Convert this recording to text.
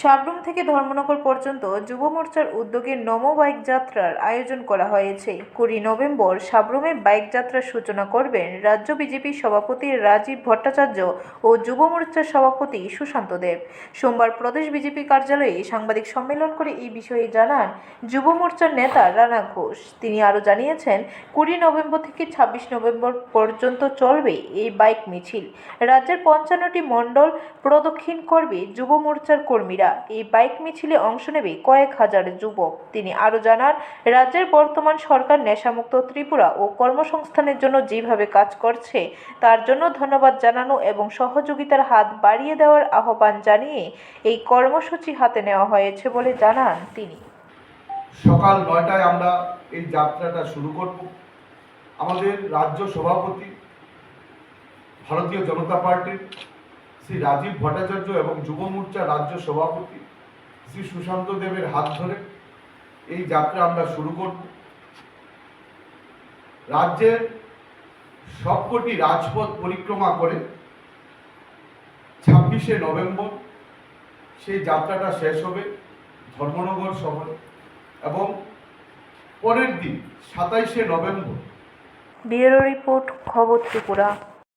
সাবরুম থেকে ধর্মনগর পর্যন্ত যুব মোর্চার উদ্যোগে নমো বাইক যাত্রার আয়োজন করা হয়েছে। কুড়ি নভেম্বর সাবরুমে বাইক যাত্রার সূচনা করবেন রাজ্য বিজেপি সভাপতি রাজীব ভট্টাচার্য ও যুব মোর্চার সভাপতি সুশান্ত দেব। সোমবার প্রদেশ বিজেপি কার্যালয়ে সাংবাদিক সম্মেলন করে এই বিষয়ে জানান যুব মোর্চার নেতা রানা ঘোষ। তিনি আরও জানিয়েছেন, কুড়ি নভেম্বর থেকে ছাব্বিশ নভেম্বর পর্যন্ত চলবে এই বাইক মিছিল। রাজ্যের পঞ্চান্নটি মণ্ডল প্রদক্ষিণ করবে যুব মোর্চার কর্মীরা। এই বাইক মিছিলে অংশ নেবে কয়েক হাজার যুবক। তিনি আরও জানান, রাজ্যের বর্তমান সরকার নেশামুক্ত ত্রিপুরা ও কর্মসংস্থানের জন্য যেভাবে কাজ করছে, তার জন্য ধন্যবাদ জানানো এবং সহযোগিতার হাত বাড়িয়ে দেওয়ার আহ্বান জানিয়ে এই কর্মসূচি হাতে নেওয়া হয়েছে বলে জানান তিনি। সকাল নয়টায় আমরা এই যাত্রাটা শুরু করব। আমাদের রাজ্য সভাপতি, ভারতীয় জনতা পার্টির শ্রী রাজীব ভট্টাচার্য এবং যুব মোর্চা রাজ্য সভাপতি শ্রী সুশান্ত দেবের হাত ধরে এই যাত্রা আমরা শুরু করব। রাজ্যের সবকটি রাজপথ পরিক্রমা করে ছাব্বিশে নভেম্বর সেই যাত্রাটা শেষ হবে ধর্মনগর শহরে এবং পরের দিন সাতাইশে নভেম্বর। ব্যুরো রিপোর্ট খবর ত্রিপুরা।